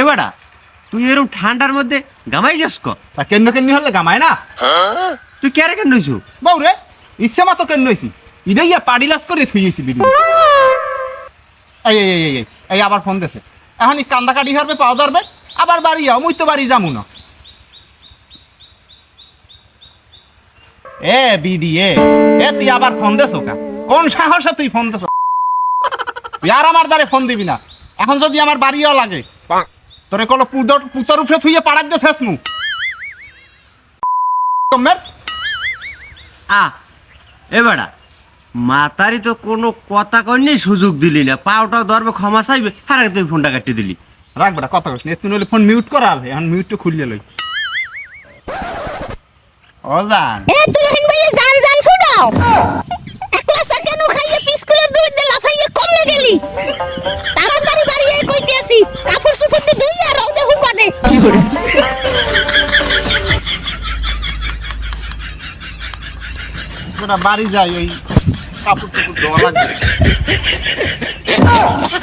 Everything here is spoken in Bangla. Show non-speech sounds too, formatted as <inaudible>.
এবারা তুই এরকম ঠান্ডার মধ্যে গামাই গেছ ক? তা কেন্ন কেন্নি হলে গামায় না? তুই কেরে কেন নইছু বউ রে ইচ্ছে মতো কেন ইডাই ইয়া পাড়ি লাস করে থুইয়েছি বিড়ি। এই এই, এই এই এই আবার ফোন দেছে। এখন এই কান্দা কাটি হারবে পাও ধরবে আবার বাড়ি যাও মুই তো বাড়ি যামু না। এ বিডি এ এ তুই আবার ফোন দেছ কা? কোন সাহসে তুই ফোন দেছ? তুই আর আমার দ্বারে ফোন দিবি না। এখন যদি আমার বাড়িও লাগে তোরে কোনো পুতর পুতর উপরে থুইয়ে পাড়াক দে শেষ মু কমের আ এবারা মাতারি তো কোনো কথা কইনি সুযোগ দিলি না। পাওটা ধরবে ক্ষমা চাইবে আগে তুই ফোনটা কাটি দিলি। রাখ বেটা কথা কইস না। তুই নইলে ফোন মিউট করা আছে এখন মিউটটা খুলিয়ে লই। অজান। এ তুই এখন ভাই জান জান ফুটাও। একলা সাকেনু খাইয়ে পিস্কুলের দুধ দে লাফাইয়ে কমলে গেলি? na a Marisa aí, aí, tá por cima do dólar. <laughs>